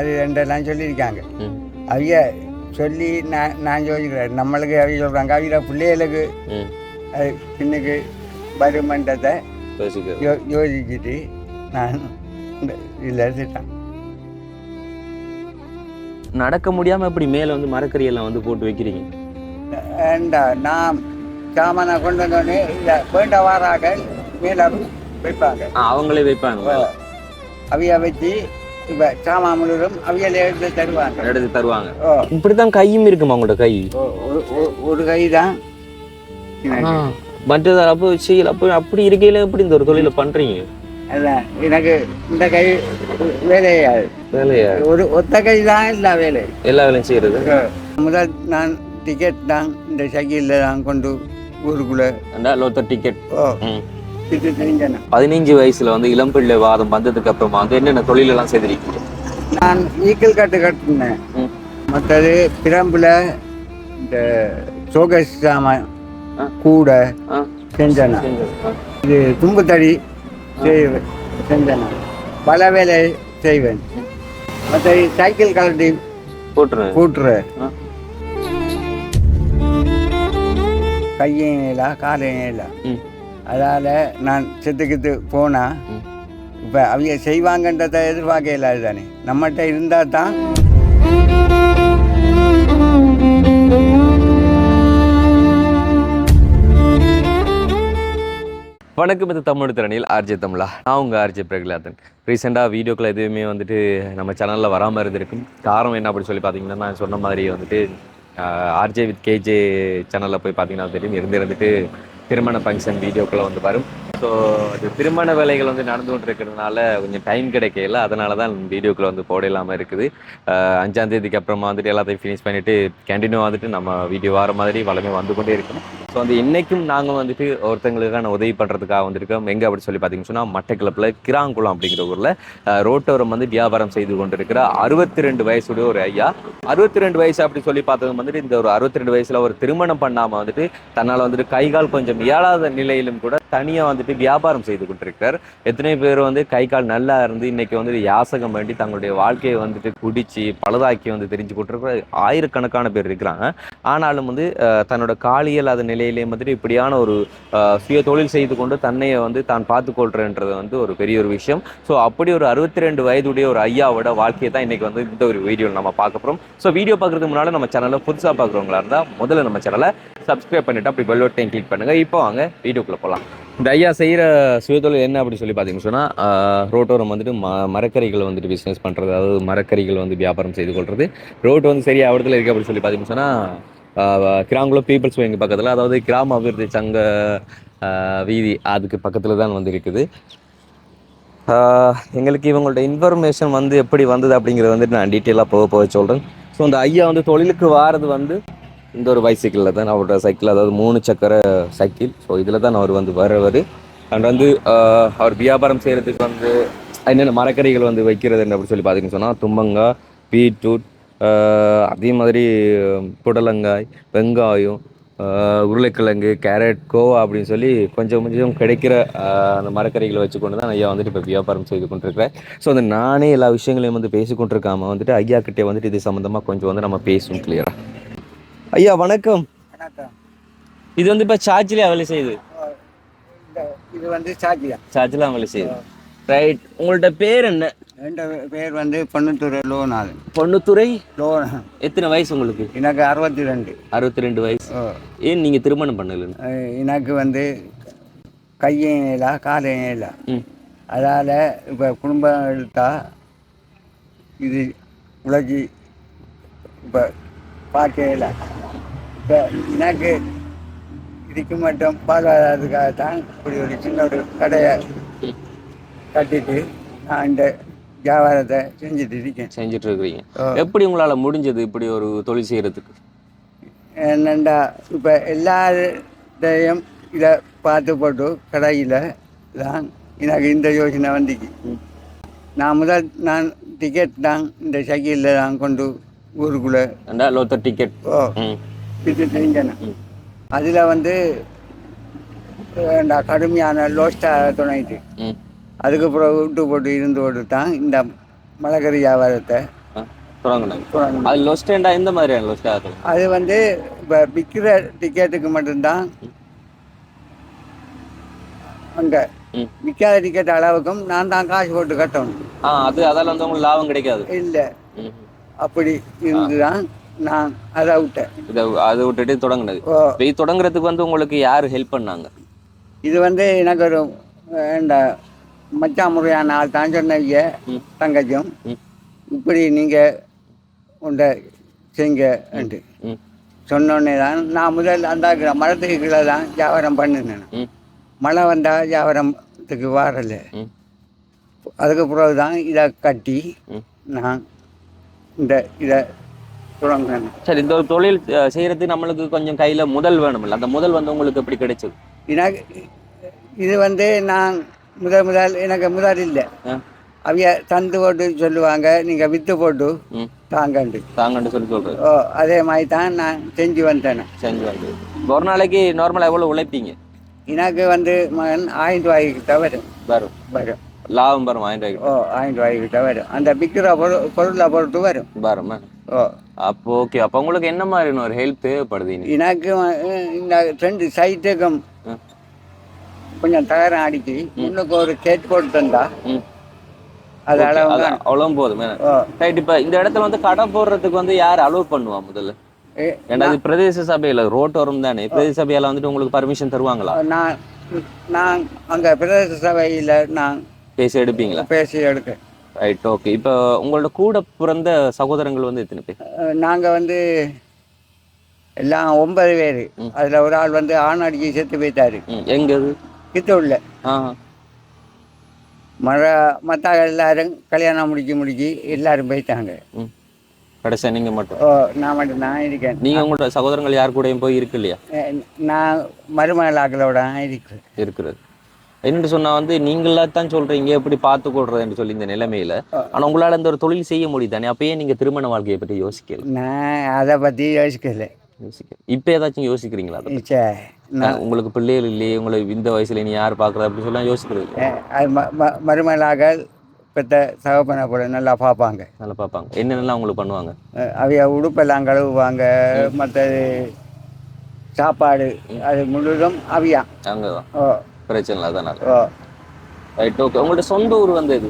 அது ரெண்டெல்லாம் சொல்லியிருக்காங்க. அவிய சொல்லி நான் நான் யோசிக்கிறேன். நம்மளுக்கு அவிய சொல்கிறாங்க அவிய பிள்ளைகளுக்கு அது பின்னுக்கு வருமன்றத்தை யோ யோசிச்சுட்டு நான் இந்த இதில் எடுத்துட்டேன். நடக்க முடியாம எப்படி மேல வந்து மரக்கறியெல்லாம் வந்து போட்டு வைக்கிறீங்க? ஏண்டா நான் சாமானை கொண்டு வந்தோடனே இல்லை வேண்ட வாராக மேலே வைப்பாங்க. அவங்களே வைப்பாங்க. அவிய வச்சு இப்போ சாமான் முழுவதும் அவியல எடுத்து தருவாங்க. எடுத்து தருவாங்க. ஓ. இப்படித்தான் கையும் இருக்குமா உங்களோட கை? ஒரு- கை தான். மற்றது அப்போ செய்யல அப்போ அப்படி இருக்கையில எப்படி இந்த ஒரு தொழிலை பண்றீங்க? எனக்கு இந்த கை வேலையாது வேலையா ஒரு ஒத்த கை தான் இல்லை வேலை எல்லா வேலையும் செய்யறது? முதல் நான் டிக்கெட் தான் இந்த சைக்கிளில் தான் கொண்டு ஊருக்குள்ளே. அந்த லோத்தர் டிக்கெட் ஓ. பதினஞ்சு வயசுல வந்து இளம்பிள்ளை வாதம் வந்ததுக்கு அப்புறமா வந்து என்னென்ன தொழில் எல்லாம் செய்திருக்கீங்க நான் ஈக்கல் கட்டு கட்டினேன். மற்றது பிரம்பில் இந்த சோகஸ் சாமான். கூடை செஞ்சேன். இது தும்பு தடி செய்வேன் செஞ்சேன். பல வேலை செய்வேன் மற்ற சைக்கிள் கலட்டி போட்டுருங்க கூட்டுற ஆ. கையும் இல்லை காலையும் இல்லை. அதால் நான் செத்துக்கிட்டு போனால். இப்போ அவங்க செய்வாங்கன்றதை எதிர்பார்க்க இல்லாது தானே. நம்மகிட்ட இருந்தால் தான். வணக்கம் இது தமிழ் திறனில் ஆர்ஜே தமிழா. நான் உங்கள் ஆர்ஜே பிரகலாதன். ரீசெண்டாக வீடியோக்கள் எதுவுமே வந்துட்டு நம்ம சேனலில் வராமல் இருந்திருக்கும். காரணம் என்ன அப்படி சொல்லி பார்த்தீங்கன்னா நான் சொன்ன மாதிரி வந்துட்டு ஆர்ஜே வித் கேஜே சேனலில் போய் பார்த்தீங்கன்னா தெரியும். இருந்து இருந்துட்டு திருமண ஃபங்க்ஷன் வீடியோக்குள்ளே வந்து வரும். ஸோ அது திருமண வேலைகள் வந்து நடந்து கொண்டு இருக்கிறதுனால கொஞ்சம் டைம் கிடைக்கல. அதனால தான் வீடியோக்குள்ள வந்து போட இல்லாமல் இருக்குது. ஆஹ் அஞ்சாம் தேதிக்கு அப்புறமா வந்துட்டு எல்லாத்தையும் ஃபினிஷ் பண்ணிவிட்டு கண்டினியூ வந்துட்டு நம்ம வீடியோ வர மாதிரி வளமே வந்து கொண்டே இருக்கணும். ஸோ வந்து இன்றைக்கும் நாங்கள் வந்துட்டு ஒருத்தங்களுக்கான உதவி பண்ணுறதுக்காக வந்திருக்கோம். எங்கே அப்படி சொல்லி பார்த்தீங்கன்னு சொன்னால் மட்டக்கிழப்பில் கிராங்குளம் அப்படிங்கிற ஊரில் ரோட்டோரம் வந்து வியாபாரம் செய்து கொண்டிருக்கிற அறுபத்தி ரெண்டு வயசுடைய ஒரு ஐயா. அறுபத்தி ரெண்டு வயசு அப்படி சொல்லி பார்த்தது வந்துட்டு இந்த ஒரு அறுபத்தி ரெண்டு வயசில் ஒரு திருமணம் பண்ணாமல் வந்துட்டு தன்னால் வந்துட்டு கை கால் கொஞ்சம் இயலாத நிலையிலும் கூட தனியாக வந்துட்டு வியாபாரம் செய்து கொண்டிருக்கிறார். எத்தனை பேர் வந்து கை கால் நல்லா இருந்து இன்னைக்கு வந்துட்டு யாசகம் வேண்டி தங்களுடைய வாழ்க்கையை வந்துட்டு குடிச்சு பழுதாக்கி வந்து தெரிஞ்சு கொண்டிருக்கிற ஆயிரக்கணக்கான பேர் இருக்கிறாங்க. ஆனாலும் வந்து தன்னோட தன்னோட காலியல் நிலையிலே வந்துட்டு இப்படியான ஒரு சுய தொழில் செய்து கொண்டு தன்னையை வந்து தான் பார்த்துக்கொள்றேன்றது வந்து ஒரு பெரிய ஒரு விஷயம். ஸோ அப்படி ஒரு அறுபத்தி ரெண்டு வயதுடைய ஒரு ஐயாவோட வாழ்க்கையை தான் இன்னைக்கு வந்து இந்த ஒரு வீடியோவில் நம்ம பார்க்க போகிறோம் ஸோ வீடியோ பார்க்குறதுக்கு முன்னாடி நம்ம சேனலில் புதுசாக பார்க்குறவங்களா இருந்தால் முதல்ல நம்ம சேனலை சப்ஸ்கிரைப் பண்ணிட்டு அப்படி பெல் பட்டன் கிளிக் பண்ணுங்க. இப்போ வாங்க வீடியோக்குள்ளே போகலாம் இந்த ஐயா செய்கிற சுயதொழில் என்ன அப்படி சொல்லி பார்த்தீங்கன்னு சொன்னால் ரோட்டோரம் வந்துட்டு ம மரக்கறிகள் வந்துட்டு பிஸ்னஸ் பண்ணுறது அதாவது மரக்கறிகள் வந்து வியாபாரம் செய்து கொள்வது ரோட்டு வந்து சரியா இடத்துல இருக்குது அப்படின்னு சொல்லி பார்த்தீங்கன்னு சொன்னால் கிராங்குளம் பீப்புள்ஸ் எங்கள் பக்கத்தில். அதாவது கிராம அபிவிருத்தி சங்க வீதி அதுக்கு பக்கத்தில் தான் வந்து இருக்குது. எங்களுக்கு இவங்களோட இன்ஃபர்மேஷன் வந்து எப்படி வந்தது அப்படிங்கிறது வந்துட்டு நான் டீட்டெயிலாக போக போக சொல்கிறேன் ஸோ அந்த ஐயா வந்து தொழிலுக்கு வாரது வந்து இந்த ஒரு பைசைக்கிளில் தான் அவரோட சைக்கிள் அதாவது மூணு சக்கர சைக்கிள் ஸோ இதில் தான் அவர் வந்து வரவர் அண்ட் வந்து அவர் வியாபாரம் செய்கிறதுக்கு வந்து என்னென்ன மரக்கறிகள் வந்து வைக்கிறது அப்படின்னு சொல்லி பார்த்தீங்கன்னு சொன்னால் தும்பங்காய் பீட்ரூட் அதே மாதிரி புடலங்காய் வெங்காயம் உருளைக்கிழங்கு கேரட் கோவா அப்படின்னு சொல்லி கொஞ்சம் கொஞ்சம் கிடைக்கிற அந்த மரக்கறிகளை வச்சுக்கொண்டு தான் ஐயா வந்துட்டு இப்போ வியாபாரம் செய்து கொண்டிருக்கிறேன் ஸோ அந்த நானே எல்லா விஷயங்களையும் வந்து பேசி கொண்டிருக்காம வந்துட்டு ஐயா கிட்டே வந்துட்டு இது சம்மந்தமாக கொஞ்சம் வந்து நம்ம பேசுவோம் கிளியராக ஐயா வணக்கம். இது வந்து இப்போ சார்ஜ்லேயே வேலை செய்யுது? இது வந்து சாட்சியா சார்ஜ்லாம் வேலை செய்யுது. ரைட் உங்கள்ட்ட பேர் என்ன? என் பேர் வந்து பொண்ணுத்துறை லோனாள். பொண்ணுத்துறை லோன். எத்தனை வயசு உங்களுக்கு? எனக்கு அறுபத்தி ரெண்டு அறுபத்தி ரெண்டு வயசு ஏன் நீங்கள் திருமணம் பண்ணலன்னு அஹ் எனக்கு வந்து இல்லை ம். அதால் இப்போ குடும்பம் எடுத்தா இது உழைச்சி இப்போ பார்க்கல. இப்போ எனக்கு இதுக்கு மட்டும் தான் இப்படி ஒரு சின்ன ஒரு கடையை கட்டிட்டு நான் இந்த வியாபாரத்தை செஞ்சுட்டு இருக்கேன். செஞ்சுட்டு இருக்கிறீங்க. எப்படி உங்களால முடிஞ்சது இப்படி ஒரு தொழில் செய்யறதுக்கு? என்னண்டா இப்போ எல்லாத்தையும் இதை பார்த்து போட்டு கடையில் தான் எனக்கு இந்த யோசனை வந்துச்சு. நான் முதல் நான் டிக்கெட் தான் இந்த சைக்கிளில் தான் கொண்டு ஊருக்குள்ளே. லோத்தர் டிக்கெட் இது தெரிஞ்சேன். அதில் வந்து கடுமையான லோஸ்டாக துணைட்டு அதுக்கப்புறம் விட்டு போட்டு இருந்து போட்டு தான் இந்த மலைக்கறி வியாபாரத்தை. தொடங்கினாங்க. அது லொஸ்டேண்டா எந்த மாதிரியான லொஸ்ட் அது வந்து இப்போ விற்கிற டிக்கெட்டுக்கு மட்டும்தான். அங்கே. விற்காத டிக்கெட் அளவுக்கும் நான் தான் காசு போட்டு கட்டணும். ஆ அது அதால வந்து உங்களுக்கு லாபம் கிடைக்காது. இல்லை. அப்படி இருந்துதான் நான் அதை விட்டேன். இதை அதை விட்டுட்டு தொடங்குனது. இது தொடங்குறதுக்கு வந்து உங்களுக்கு யார் ஹெல்ப் பண்ணாங்க? இது வந்து எனக்கு ஒரு இந்த மச்சான் முறையான ஆள் தான் சொன்னீங்க ம். தங்கச்சியும். ம். இப்படி நீங்கள் உண்டை ம். சொன்னோடனே தான் நான் முதல் அந்த மரத்துக்கு கீழே தான் வியாபாரம் பண்ணினேன். மழை வந்தால் வியாபாரத்துக்கு வரல. அதுக்கு பிறகு தான் இதை கட்டி. நான் இந்த இதை தொடங்கினேன் சரி இந்த தொழில் செய்யறதுக்கு நம்மளுக்கு கொஞ்சம் கையில முதல் வேணும்ல. அந்த முதல் வந்து உங்களுக்கு எப்படி கிடைச்சது? எனக்கு இது வந்து நான் முதல் முதல் எனக்கு முதல் இல்லை. அவைய தந்து போட்டு சொல்லுவாங்க நீங்கள் விற்று போட்டு தாங்கண்டு. தாங்கன்னு சொல்லி சொல்றது ஓ அதே மாதிரி தான் நான் செஞ்சு வந்தேன். செஞ்சு வந்து இப்போ ஒரு நாளைக்கு நார்மலா எவ்வளவு உழைப்பீங்க? எனக்கு வந்து மகன் ஆயிரம் ரூபாய்க்கிட்ட வரும் வரும். வரும். லாபம் வரும் ரூபாய்க்கு ஓ ஆயிரம் ரூபாய்க்கிட்ட வரும் அந்த விற்கிற பொருள் பொருளை பொறுத்து வரும் வரும் ஓ அப்போ ஓகே அப்போ உங்களுக்கு என்ன மாதிரியான ஒரு ஹெல்ப் தேவைப்படுது? எனக்கு இந்த ரெண்டு சைட்டுக்கும். கொஞ்சம் தகரம் அடிச்சு முன்னுக்கு ஒரு கேட் போட்டு தந்தா அது அளவு அது அவ்வளவும் போதும் ரைட் இப்போ இந்த இடத்துல வந்து கடை போடுறதுக்கு வந்து யார் அலோவ் பண்ணுவா முதல்ல இது பிரதேச சபையில ரோட்டோரம் தானே பிரதேச சபையால வந்துட்டு உங்களுக்கு பர்மிஷன் தருவாங்களா நான் நான் அங்கே பிரதேச சபையில் நான் பேசி எடுப்பீங்களா? பேசி எடுக்க ரைட் ஓகே இப்போ உங்களோட கூட பிறந்த சகோதரங்கள் வந்து எத்தனை பேர்? நாங்கள் வந்து எல்லாம் ஒன்பது பேர். அதில் ஒரு ஆள் வந்து ஆண் அடிச்சு செத்து போயிட்டாரு. எங்க கித்தூரில். மழை மற்ற எல்லாரும் கல்யாணம் முடிக்க முடிக்கி எல்லாரும் போயிட்டாங்க. ம். கடைசியா நீங்க மட்டும்? ஓ நான் மட்டும் நான் இருக்கேன். நீங்க உங்களோட சகோதரங்கள் யார் கூடயும் போய் இருக்கு இல்லையா? நான் மருமகளாக்களோட இருக்கிறேன் இருக்கிறது. என்னன்னு சொன்னா வந்து நீங்களா தான் சொல்றீங்க எப்படி பார்த்து கொள்றதுன்னு சொல்லி இந்த நிலைமையில. ஆனா உங்களால இந்த ஒரு தொழில் செய்ய முடியுதானே அப்பயே நீங்க திருமண வாழ்க்கையை பற்றி யோசிக்கல. நான் அதை பற்றி யோசிக்கல. யோசிக்க. இப்ப ஏதாச்சும் யோசிக்கிறீங்களா பத்தி? சே உங்களுக்கு பிள்ளைகள் இல்லையே உங்களை இந்த வயசுல நீ யார் பாக்குறது அப்படி சொல்லலாம் யோசிக்கிறது அது ம ம- மருமகளாக பெற்ற சகப்பனை போல நல்லா பார்ப்பாங்க. நல்லா பார்ப்பாங்க. என்னென்னலாம் உங்களுக்கு பண்ணுவாங்க? அவைய உடுப்பெல்லாம் கழுவுவாங்க மற்றது சாப்பாடு அது முழுதும் அவியா. அங்கதான். ஓ பிரச்சனை இல்லை அதான் ரைட் ஓகே உங்களோட சொந்த ஊர் வந்து எது?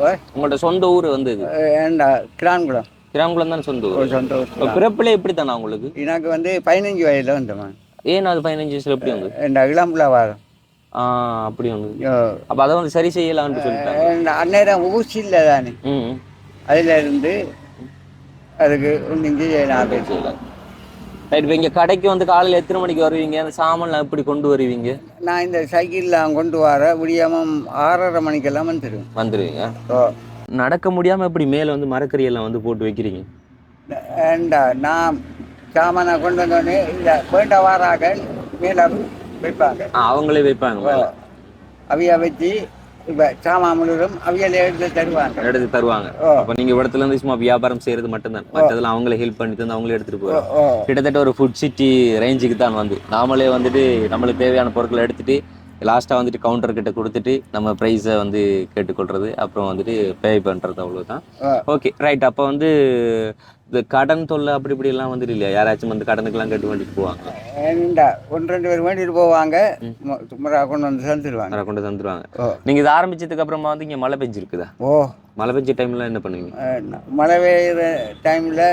ஓ உங்களோட சொந்த ஊர் வந்து எது? ஏண்டா கிரான்குளம். கிராமங்குளம் தானே சொந்த ஊர்? சொந்த ஊர். பிறப்பிலே எப்படி தானே உங்களுக்கு? எனக்கு வந்து பதினஞ்சு வயதில் வந்தவன். ஏன் அது பதினஞ்சு வயசுல எப்படி வந்து இந்த இளம்புல வாரம். ஆ அப்படி வந்து. அப்ப அதை வந்து சரி செய்யலாம்னு சொல்லிட்டாங்க. அந்நேரம் ஊசி இல்லை தானே. அதில் இருந்து அதுக்கு ஒன்றும் செய்யலாம் செய்யலாம் ரைட் இப்போ இங்கே கடைக்கு வந்து காலையில் எத்தனை மணிக்கு வருவீங்க? அந்த சாமான்லாம் எப்படி கொண்டு வருவீங்க? நான் இந்த சைக்கிளில் கொண்டு வர விடியாமல் ஆறரை மணிக்கெல்லாம் வந்துடுவேன் வந்துடுவீங்க நடக்க முடியாம எப்படி மேலே வந்து மரக்கறியெல்லாம் வந்து போட்டு வைக்கிறீங்க? ஏண்டா நான் சாமானை கொண்டு வந்தோடனே இந்த வேண்ட வாராக மேலே வைப்பாங்க. அவங்களே வைப்பாங்க. அவிய வச்சு இப்போ சாமான் முழுவதும் அவியல எடுத்து தருவாங்க. எடுத்து தருவாங்க. அப்ப நீங்க இடத்துல இருந்து சும்மா வியாபாரம் செய்யறது மட்டும்தான். மற்றதெல்லாம் அவங்களே ஹெல்ப் பண்ணி தந்து அவங்களே எடுத்துட்டு ஓ கிட்டத்தட்ட ஒரு ஃபுட் சிட்டி ரேஞ்சுக்கு தான் வந்து. நாமளே வந்துட்டு நம்மளுக்கு தேவையான பொருட்களை எடுத்துட்டு லாஸ்ட்டாக வந்துட்டு கவுண்டர் கிட்ட கொடுத்துட்டு நம்ம ப்ரைஸை வந்து கேட்டுக்கொள்றது அப்புறம் வந்துட்டு பே பண்ணுறது அவ்வளோதான். ஓகே ரைட் அப்போ வந்து இந்த கடன் தொல்லை அப்படி இப்படி எல்லாம் வந்துட்டு இல்லையா? யாராச்சும் வந்து கடனுக்கெல்லாம் கட்டு வேண்டிட்டு போவாங்க. ஏண்டா? ஒன்று ரெண்டு பேர் வேண்டிட்டு போவாங்க. சும்மா கொண்டு வந்து தந்துடுவாங்க கொண்டு தந்துருவாங்க. ஓ. நீங்க இது ஆரம்பிச்சதுக்கு அப்புறமா வந்து இங்க மழை பெஞ்சிருக்குதா? ஓ. மழை பெஞ்ச டைம்ல என்ன பண்ணுவீங்க? மழை பெய்யுற டைமில்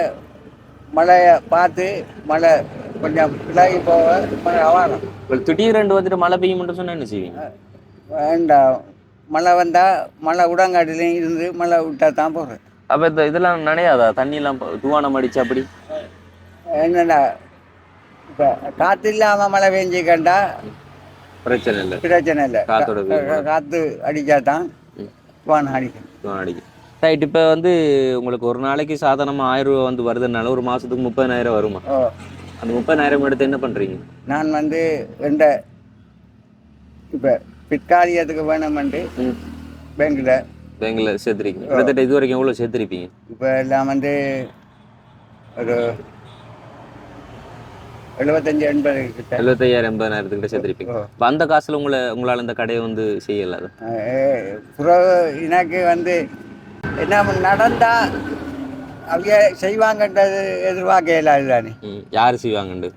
மழையை பார்த்து மழை கொஞ்சம் விலகி போக மழை அவாரம் இப்போ திடீரெண்டு வந்துட்டு மழை பெய்யும் மட்டும் சொன்னா என்ன செய்வீங்க? வேண்டாம். மழை வந்தால் மழை உடங்காட்டிலையும் இருந்து மழை விட்டா தான் போகிறேன் அப்ப இந்த இதெல்லாம் நனையாதா? தண்ணி எல்லாம் ப- துவானம் அடிச்சு அப்படி? என்னடா இப்போ காற்று இல்லாமல் மழை பெஞ்சு கண்டா பிரச்சனை இல்லை. பிரச்சனை இல்லை. காத்தோட. காற்று அடித்தா தான் ம். வானம் அடிக்கும். துவானம் அடிக்கும். ரைட் இப்போ வந்து உங்களுக்கு ஒரு நாளைக்கு சாதாரணமாக ஆயிரம் ரூபா வந்து வருதுனால ஒரு மாசத்துக்கு முப்பதாயிரம் வருமா? அந்த முப்பதாயிரம் எடுத்து என்ன பண்றீங்க? நான் வந்து எந்த இப்போ பிற்காலியத்துக்கு வேணுமெண்டு ம். பேங்கில் பேங்க்ல சேர்த்துருக்கீங்க. கிட்டத்தட்ட இது வரைக்கும் எவ்வளோ சேர்த்துருப்பீங்க? இப்போ எல்லாம் வந்து ஒரு எழுபத்தஞ்சு எண்பது கிட்ட. எழுபத்தையாயிரம் எண்பதாயிரத்துக்கிட்ட சேர்த்துருப்பீங்க. இப்போ அந்த காசுல உங்களை உங்களால இந்த கடையை வந்து செய்யலாது? எனக்கு வந்து என்ன நடந்தா அவைய செய்வாங்கன்றது எதிர்பார்க்க இயலாது தானே ம் யார் செய்வாங்கண்டு?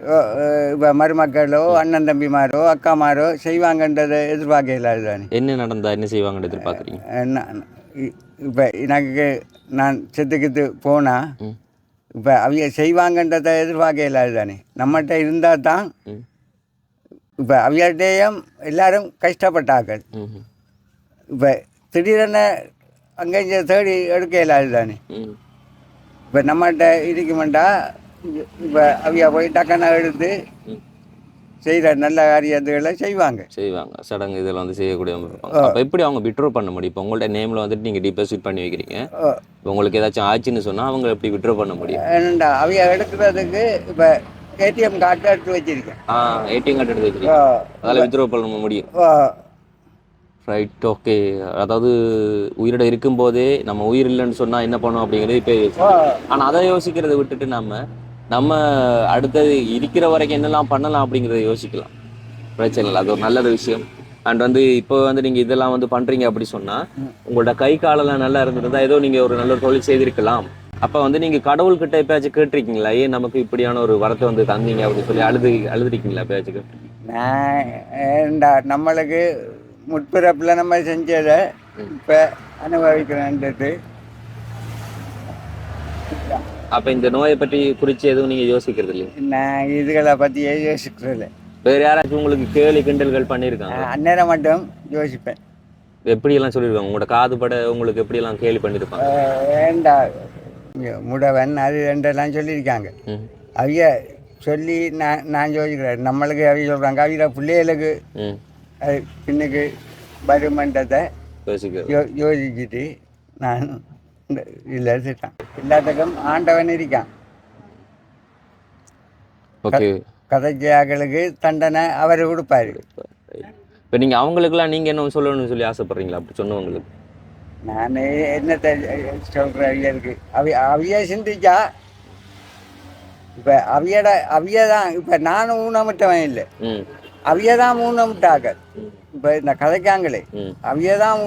இப்போ மருமக்களோ அண்ணன் தம்பிமாரோ அக்காமாரோ செய்வாங்கன்றதை எதிர்பார்க்க இயலாது தானே என்ன நடந்தா என்ன செய்வாங்கன்னு எதிர்பார்க்குறீங்க? இப்போ எனக்கு நான் செத்துக்கிட்டு போனால் இப்போ அவங்க செய்வாங்கன்றதை எதிர்பார்க்க இயலாது தானே நம்மகிட்ட இருந்தால் தான் இப்போ அவையாட்டையும் எல்லாரும் கஷ்டப்பட்டார்கள். இப்போ திடீரென அங்கே இங்கே தேடி எடுக்க இயலாது தானே ம். இப்போ நம்மகிட்ட இருக்குமெண்டா இப்போ அவையா போய் டக்குன்னு எடுத்து செய்கிற நல்ல காரியத்துகளை செய்வாங்க. செய்வாங்க. சடங்கு இதில் வந்து இருப்பாங்க. அப்போ எப்படி அவங்க விட்ரோ பண்ண முடியும்? இப்போ உங்கள்ட்ட நேமில் வந்துட்டு நீங்கள் டிபாசிட் பண்ணி வைக்கிறீங்க. உங்களுக்கு ஏதாச்சும் ஆச்சுன்னு சொன்னால் அவங்க எப்படி விட்ரோ பண்ண முடியும்? என்னண்டா அவைய எடுக்கிறதுக்கு இப்போ ஏடிஎம் கார்டு எடுத்து வச்சிருக்கேன். ஆ ஏடிஎம் கார்டு எடுத்து ஓ, அதில் வித்ட்ரா பண்ண முடியும். ரைட் ஓகே அதாவது உயிரோட இருக்கும்போதே நம்ம உயிர் இல்லைன்னு சொன்னால் என்ன பண்ணோம் அப்படிங்கிறது இப்போ ஆனால் அதை யோசிக்கிறத விட்டுட்டு நம்ம நம்ம அடுத்தது இருக்கிற வரைக்கும் என்னெல்லாம் பண்ணலாம் அப்படிங்கிறத யோசிக்கலாம். பிரச்சனை இல்லை அது ஒரு நல்ல ஒரு விஷயம். அண்ட் வந்து இப்போ வந்து நீங்கள் இதெல்லாம் வந்து பண்ணுறீங்க அப்படி சொன்னால் உங்களோட கை காலெல்லாம் நல்லா இருந்திருந்தா ஏதோ நீங்கள் ஒரு நல்ல தொழில் செய்திருக்கலாம். அப்போ வந்து நீங்கள் கடவுள்கிட்ட எப்பயாச்சும் கேட்டிருக்கீங்களா? ஏன் நமக்கு இப்படியான ஒரு வரத்தை வந்து தந்தீங்க அப்படின்னு சொல்லி அழுது அழுதுருக்கீங்களா எப்பயாச்சும் கேட்டிருக்கீங்க நான் நம்மளுக்கு முற்பிறப்பில் நம்ம செஞ்சதை இப்போ அனுபவிக்கிறேன்றது. அப்போ இந்த நோயை பற்றி குறித்து எதுவும் நீங்கள் யோசிக்கிறது இல்லையா? நான் இதுகளை பற்றியே யோசிக்கிறதில்ல வேறு யாராச்சும் உங்களுக்கு கேலி கிண்டல்கள் பண்ணியிருக்காங்க அந்நேரம் மட்டும் யோசிப்பேன். எப்படியெல்லாம் சொல்லியிருக்காங்க? உங்களோட காது பட உங்களுக்கு எப்படியெல்லாம் கேலி பண்ணியிருப்பாங்க? இங்க முடவன் அது ரெண்டெல்லாம் சொல்லியிருக்காங்க. அவிய சொல்லி நான் நான் யோசிக்கிறேன். நம்மளுக்கு அவிய சொல்கிறாங்க அவிய பிள்ளைகளுக்கு பின்னுக்கு வருமன்றதை யோசிக்கிறது யோ யோசிச்சுட்டு நான் இந்த இதில் எடுத்துட்டேன். எல்லாத்துக்கும் ஆண்டவன் இருக்கான். ஓகே. தண்டனை அவர் கொடுப்பாரு. இப்போ நீங்கள் அவங்களுக்குலாம் நீங்கள் என்ன சொல்லணும்னு சொல்லி ஆசைப்படுறீங்களா? அப்படி சொன்னவங்களுக்கு நான் என்னத்தை சொல்கிறேன் அவியருக்கு அவி அவிய சிந்திச்சா இப்போ அவியட அவிய தான் இப்போ நானும் ஊனமிட்டவன் இல்லை. ம் அவிய தான் ஊனமிட்டாங்க இப்போ இந்த கதைக்காங்களே ம். அவிய தான்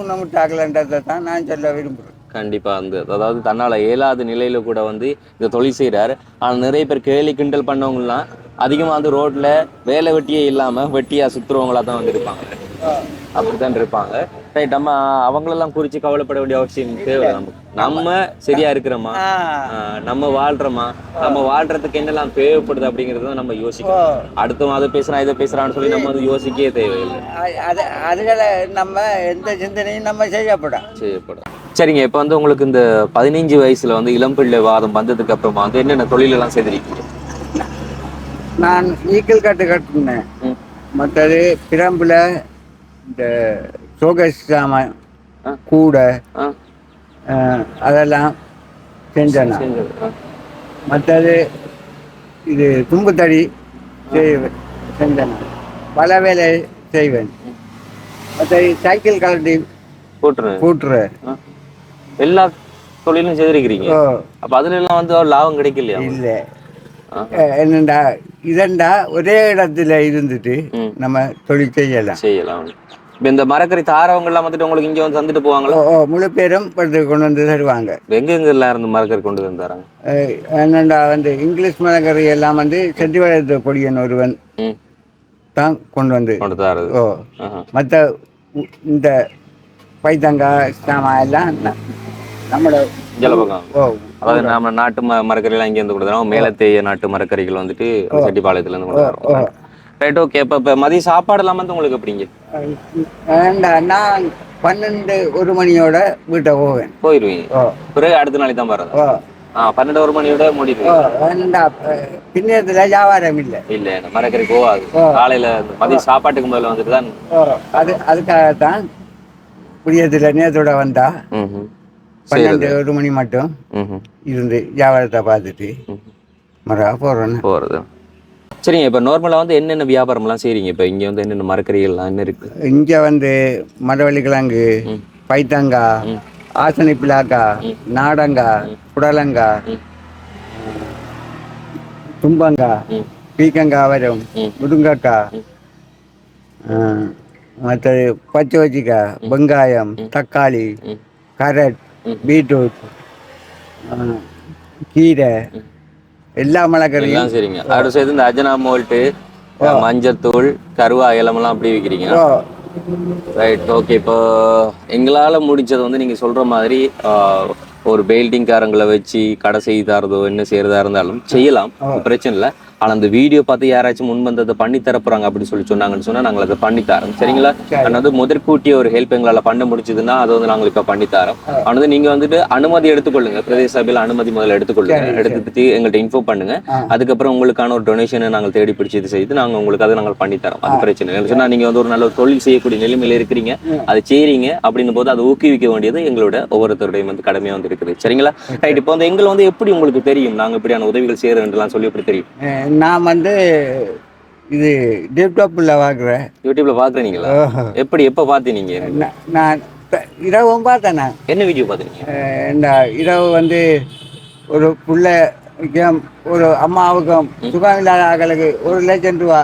நான் சொல்ல விரும்புகிறேன் கண்டிப்பாக அந்த அதாவது தன்னால் இயலாத நிலையில் கூட வந்து இந்த தொழில் செய்கிறாரு ஆனால் நிறைய பேர் கேலி கிண்டல் பண்ணவங்கலாம் அதிகமாக வந்து ரோட்டில் வேலை வெட்டியே இல்லாமல் வெட்டியாக சுற்றுறவங்களா தான் வந்து இருப்பாங்க. அப்படித்தான் இருப்பாங்க. ரைட் நம்ம அவங்களெல்லாம் குறித்து கவலைப்பட வேண்டிய அவசியம் தேவை நமக்கு. நம்ம சரியா இருக்கிறோமா? நம்ம வாழ்றோமா? நம்ம வாழ்றதுக்கு என்னெல்லாம் தேவைப்படுது அப்படிங்கறத நம்ம யோசிக்கணும். அடுத்தவன் அதை பேசுறான் இதை பேசுறான்னு சொல்லி நம்ம வந்து யோசிக்கவே தேவையில்லை. அது அதுகளை நம்ம எந்த சிந்தனையும் நம்ம செய்யப்படும் செய்யப்படும் சரிங்க இப்போ வந்து உங்களுக்கு இந்த பதினைஞ்சு வயசுல வந்து இளம்பிள்ளை வாதம் வந்ததுக்கு அப்புறமா வந்து என்னென்ன தொழிலெல்லாம் செய்திருக்கீங்க? நான் ஈக்கிள் கட்டு கட்டினேன். மற்றது பிரம்பில் இந்த சோகஸ் சாமான். கூடை அதெல்லாம் செஞ்சேன். மற்றது இது தும்புத்தடி செய்வேன் செஞ்சேன். பல வேலை செய்வேன் மற்றது சைக்கிள் கலட்டி போட்டுரு கூட்டுற ஆ. எல்லா தொழிலும் செய்திருக்கிறீங்க அப்ப அதுல எல்லாம் வந்து லாபம் கிடைக்கலையா இல்லை. என்னண்டா இதண்டா ஒரே இடத்துல இருந்துட்டு. நம்ம தொழில் செய்யலாம் செய்யலாம் இப்ப இந்த மரக்கறி தாரவங்க எல்லாம் வந்துட்டு உங்களுக்கு இங்க வந்து தந்துட்டு போவாங்களா? ஓ முழு பேரும் படுத்து கொண்டு வந்து தருவாங்க. எங்க எங்க எல்லாம் இருந்து மரக்கறி கொண்டு வந்து தராங்க? என்னண்டா வந்து இங்கிலீஷ் மரக்கறி எல்லாம் வந்து செட்டிவளத்து பொடியன் ஒருவன் தான் கொண்டு வந்து கொண்டு தரது. ஓ. மற்ற இந்த பைத்தங்காய் சாமா எல்லாம் நம்மளோட ஜலபகம். அதாவது நம்ம நாட்டு ம மரக்கறி எல்லாம் இங்க இருந்து கொடுத்துறோம் மேலத்தேய நாட்டு மரக்கறிகள் வந்துட்டு செட்டிப்பாளையத்துல இருந்து வரோம் ரைட் ஓகே இப்ப இப்ப மதிய சாப்பாடு எல்லாம் வந்து உங்களுக்கு எப்படிங்க ஏண்டா நான் பன்னெண்டு ஒரு மணியோட வீட்டை போவேன். போயிருவீங்க. ஓ பிறகு அடுத்த நாளைக்கு தான் வர்றது? ஆ. பன்னெண்டு ஒரு மணியோட ஓ மூடிடுவீங்க ஏண்டா பின்னத்தில் வியாபாரம் இல்லை. இல்ல மரக்கறி போகாது. காலையில மதிய சாப்பாட்டுக்கு முதல்ல வந்துட்டு தான் அது அதுக்காகத்தான் புரியத்தில் நேரத்தோட வந்தா. பன்னெண்டு ஒரு மணி மட்டும். இருந்து வியாபாரத்தை பார்த்துட்டு. மரா போகிறோன்னு போறது. சரிங்க இப்ப நார்மலா வந்து என்னென்ன வியாபாரம்லாம் செய்றீங்க இப்ப இங்க வந்து என்னென்ன மரக்கறிகள்லாம் என்ன இருக்கு இங்கே வந்து மரவள்ளி கிழங்கு. பைத்தங்காய். ஆசனி பிளாக்காய் நாடங்காய் புடலங்காய். தும்பங்காய். பீக்கங்காய் வரும். முருங்கக்காய் மற்றது பச்சை வச்சிக்காய் வெங்காயம் தக்காளி. கரட். பீட்ரூட் கீரை எல்லா எல்லாம் சரிங்க. அடுத்து சேர்த்து இந்த அஜனா மோல்ட்டு மஞ்சத்தூள் கருவாயலமெல்லாம் அப்படி விற்கிறீங்க ரைட் ஓகே இப்போ எங்களால் முடிஞ்சது வந்து நீங்கள் சொல்கிற மாதிரி ஆஹ், ஒரு பெயில்டிங்காரங்களை வச்சு கடை செய்து தரதோ என்ன செய்யறதா இருந்தாலும் செய்யலாம். பிரச்சனை இல்லை. ஆனால் அந்த வீடியோ பார்த்து யாராச்சும் முன் வந்து அதை பண்ணி தரப்போறாங்க அப்படின்னு சொல்லி சொன்னாங்கன்னு சொன்னால் நாங்கள் அதை பண்ணி தரோம். சரிங்களா? ஆனால் வந்து முதற்கூட்டிய ஒரு ஹெல்ப் எங்களால் பண்ண முடிச்சதுன்னா அதை வந்து நாங்கள் இப்போ பண்ணி தரோம். ஆனால் வந்து நீங்கள் வந்துட்டு அனுமதி எடுத்துக்கொள்ளுங்க. பிரதேச சபையில் அனுமதி முதல்ல எடுத்துக்கொள்ளுங்க. எடுத்துட்டு எங்கள்கிட்ட இன்ஃபார்ம் பண்ணுங்க. அதுக்கப்புறம் உங்களுக்கான ஒரு டொனேஷனை நாங்கள் தேடி பிடிச்சி இது செய்து நாங்கள் உங்களுக்கு அதை நாங்கள் பண்ணி தரோம். அது பிரச்சனை இல்லை. சொன்னா நீங்க வந்து ஒரு நல்ல ஒரு தொழில் செய்யக்கூடிய நிலைமையில இருக்கிறீங்க. அதை செய்றீங்க அப்படின்னும் போது அதை ஊக்குவிக்க வேண்டியது எங்களோட ஒவ்வொருத்தருடைய வந்து கடமையா வந்து இருக்குது. சரிங்களா? ரைட் இப்போ வந்து எங்களை வந்து எப்படி உங்களுக்கு தெரியும்? நாங்க இப்படியான உதவிகள் செய்யறோம்லாம் சொல்லி எப்படி தெரியும்? நான் வந்து இது டெப்டாப்பில் பார்க்குறேன் யூடியூப்ல பாக்குறீங்களா? எப்படி எப்ப பாத்தீங்க நான் இரவும் பார்த்தேன் நான் என்ன வீடியோ பாத்தீங்க அஹ் இந்த இரவு வந்து ஒரு பிள்ளைக்கும் ஒரு அம்மாவுக்கும் சுகம் இல்லாத ஆக்களுக்கு ஒரு லட்சம் ரூபா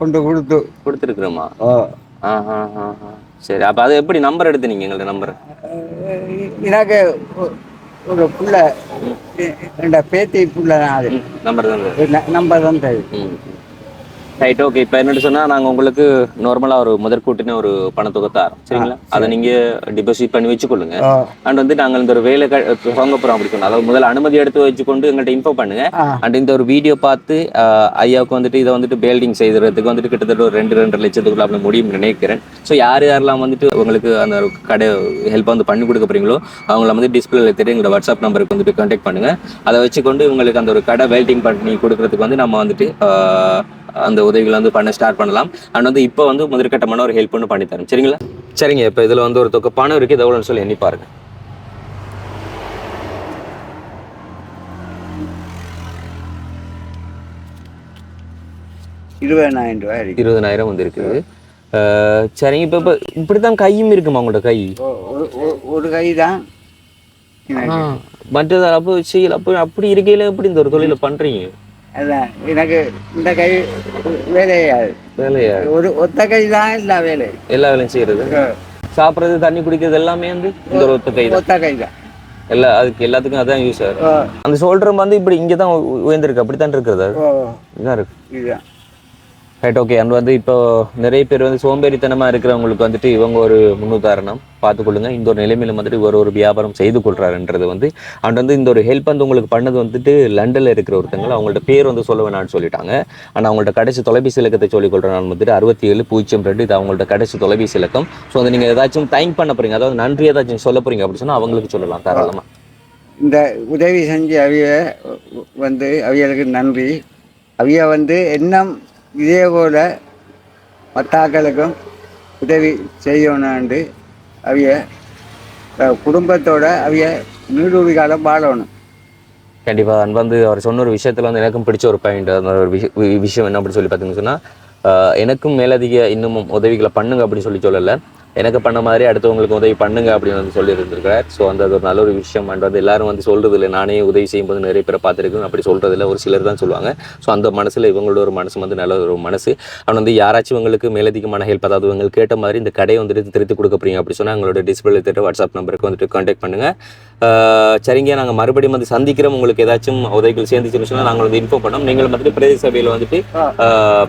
கொண்டு கொடுத்து. கொடுத்துருக்குறோமா? ஓ சரி அப்ப அது எப்படி நம்பர் எடுத்து நீங்க எங்களோட நம்பர் அஹ் எனக்கு ஒரு புள்ள பேத்தி புள்ள தான் அது. நம்பர் தான். நம்பர் தான் தெரியும். ரைட் ஓகே இப்போ என்னட்டு சொன்னா நாங்க உங்களுக்கு நார்மலா ஒரு முதற்கூட்டின ஒரு பணத்தொகை தரோம். சரிங்களா? அதை நீங்க டிபாசிட் பண்ணி வச்சுக்கொள்ளுங்க. அண்ட் வந்து நாங்கள் இந்த ஒரு வேலை க- வாங்க போறோம் அப்படி சொன்னோம் அதாவது முதல்ல அனுமதி எடுத்து வச்சுக்கொண்டு எங்கள்கிட்ட இன்ஃபார்ம் பண்ணுங்க. அண்ட் இந்த ஒரு வீடியோ பார்த்து ஐயாவுக்கு வந்துட்டு இதை வந்துட்டு பில்டிங் செய்யறதுக்கு வந்துட்டு கிட்டத்தட்ட ஒரு ரெண்டு ரெண்டு லட்சத்துக்குள்ள அப்படி முடியும் நினைக்கிறேன். ஸோ யார் யாரெல்லாம் வந்துட்டு உங்களுக்கு அந்த ஒரு கடை ஹெல்ப் வந்து பண்ணி கொடுக்க போறீங்களோ அவங்கள வந்து டிஸ்பிளேல தெரியும். எங்களோட வாட்ஸ்அப் நம்பருக்கு வந்துட்டு கான்டாக்ட் பண்ணுங்க. அதை வச்சுக்கொண்டு உங்களுக்கு அந்த ஒரு கடை வெல்டிங் பண்ணி கொடுக்கறதுக்கு வந்து நம்ம வந்துட்டு அந்த உதவிகளை வந்து பண்ண ஸ்டார்ட் பண்ணலாம். அண்ட் வந்து இப்போ வந்து முதற்கட்டமான ஒரு ஹெல்ப் ஒன்று பண்ணி தரேன் சரிங்களா? சரிங்க இப்போ இதில் வந்து ஒரு தொகை பணம் இருக்கு இது எவ்வளோன்னு சொல்லி எண்ணி பாருங்க. இருபதாயிரம் ரூபாய் இருக்கு. இருபதனாயிரம் வந்து இருக்குது அஹ் சரிங்க இப்போ இப்போ இப்படி தான் கையும் இருக்குமா உங்களோட கை? ஒரு- கை தான் மற்றது அப்போ செய்யல அப்போ அப்படி இருக்கையில எப்படி இந்த ஒரு தொழிலை பண்றீங்க? அதான் எனக்கு இந்த கை வேலையாது வேலையா ஒரு ஒத்த கை தான் எல்லா வேலையும் செய்யறது சாப்பிட்றது தண்ணி குடிக்கிறது எல்லாமே வந்து இந்த ஒரு ஒத்த கை தான் ஒத்த கை தான் எல்லா அதுக்கு எல்லாத்துக்கும் அதான் யூஸ் ஆகுது ஓ அந்த ஷோல்டர் வந்து இப்படி இங்கே தான் உயர்ந்திருக்கு அப்படி தான் இருக்கிறது இதான் இருக்கு இதுதான் ரைட் ஓகே அண்ட் வந்து இப்போ நிறைய பேர் வந்து சோம்பேறித்தனமாக இருக்கிறவங்களுக்கு வந்துட்டு இவங்க ஒரு முன்னுதாரணம். பார்த்துக்கொள்ளுங்க இந்த ஒரு நிலைமையில வந்துட்டு இவர் ஒரு வியாபாரம் செய்து கொள்றாருன்றது வந்து அண்ட் வந்து இந்த ஒரு ஹெல்ப் வந்து உங்களுக்கு பண்ணது வந்துட்டு லண்டனில் இருக்கிற ஒருத்தங்க. அவங்கள்ட்ட பேர் வந்து சொல்ல வேணாம்னு சொல்லிட்டாங்க. ஆனால் அவங்கள்ட்ட கடைசி தொலைபேசி இலக்கத்தை சொல்லிக்கொள்கிறேன் நான் வந்துட்டு அறுபத்தி ஏழு பூஜ்ஜியம் ரெண்டு இது அவங்கள்ட்ட கடைசி தொலைபேசி இலக்கம். ஸோ அதை நீங்கள் ஏதாச்சும் தேங்க் பண்ண போறீங்க. அதாவது நன்றி ஏதாச்சும் சொல்ல போறீங்க அப்படின்னு சொன்னால் அவங்களுக்கு சொல்லலாம் தாராளமாக இந்த உதவி செஞ்சு அவிய வந்து அவியலுக்கு நன்றி. அவிய வந்து என்ன இதே போல மத்தாக்களுக்கும் உதவி செய்யணும்னு அவிய குடும்பத்தோட அவிய நீடூழி காலம் வாழணும் கண்டிப்பாக அண்ட் வந்து அவர் சொன்ன ஒரு விஷயத்தில் வந்து எனக்கும் பிடிச்ச ஒரு பாயிண்ட் அந்த ஒரு வி- விஷயம் என்ன அப்படின்னு சொல்லி பார்த்தீங்கன்னு சொன்னால் எனக்கும் மேலதிக இன்னமும் உதவிகளை பண்ணுங்க அப்படின்னு சொல்லி சொல்லலை. எனக்கு பண்ண மாதிரி அடுத்தவங்களுக்கு உதவி பண்ணுங்க அப்படின்னு வந்து சொல்லி இருந்திருக்கார் ஸோ அந்த அது ஒரு நல்ல ஒரு விஷயம். அண்ட் வந்து எல்லாரும் வந்து சொல்றது இல்லை நானே உதவி செய்யும்போது நிறைய பேரை பார்த்துருக்கேன். அப்படி சொல்றது இல்லை ஒரு சிலர் தான் சொல்லுவாங்க. ஸோ அந்த மனசுல இவங்களோட ஒரு மனசு வந்து நல்ல ஒரு மனசு. அவன் வந்து யாராச்சும் இவங்களுக்கு மேலதிகமான ஹெல்ப் அதாவது இவங்க கேட்ட மாதிரி இந்த கடையை வந்துட்டு திருத்தி கொடுக்க போறீங்க அப்படி சொன்னா எங்களோட டிஸ்பிளே திட்ட வாட்ஸ்அப் நம்பருக்கு வந்துட்டு கான்டாக்ட் பண்ணுங்க. ஆஹ் சரிங்க. நாங்க மறுபடியும் வந்து சந்திக்கிறோம். உங்களுக்கு ஏதாச்சும் உதவிகள் சேர்ந்துச்சுன்னு சொன்னா நாங்கள் வந்து இன்ஃபார்ம் பண்ணோம். நீங்கள் வந்துட்டு பிரதேச சபையில வந்துட்டு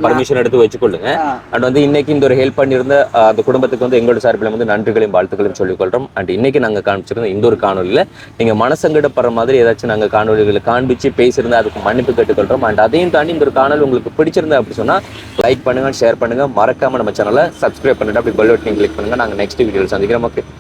பர்மிஷன் எடுத்து வச்சுக்கொள்ளுங்க. அண்ட் வந்து இன்னைக்கு இந்த ஒரு ஹெல்ப் பண்ணியிருந்த அந்த குடும்பத்துக்கு வந்து எங்களோட சார்பில் வந்து நன்றிகளையும் வாழ்த்துக்களையும் சொல்லிக்கொள்கிறோம் அண்ட் இன்னைக்கு நாங்கள் காமிச்சிருந்தோம் இந்த ஒரு காணொலியில் நீங்கள் மனசங்கடப்படுற மாதிரி ஏதாச்சும் நாங்கள் காணொலிகளை காண்பிச்சு பேசியிருந்தா அதுக்கு மன்னிப்பு கேட்டுக்கொள்கிறோம் அண்ட் அதையும் தாண்டி இந்த ஒரு காணொலி உங்களுக்கு பிடிச்சிருந்தா அப்படி சொன்னால் லைக் பண்ணுங்க ஷேர் பண்ணுங்க. மறக்காமல் நம்ம சேனலை சப்ஸ்கிரைப் பண்ணிட்டு அப்படி பெல் பட்டனையும் கிளிக் பண்ணுங்கள் நாங்கள் நெக்ஸ்ட் வீடியோவில் சந்திக்கிறோம். ஓகே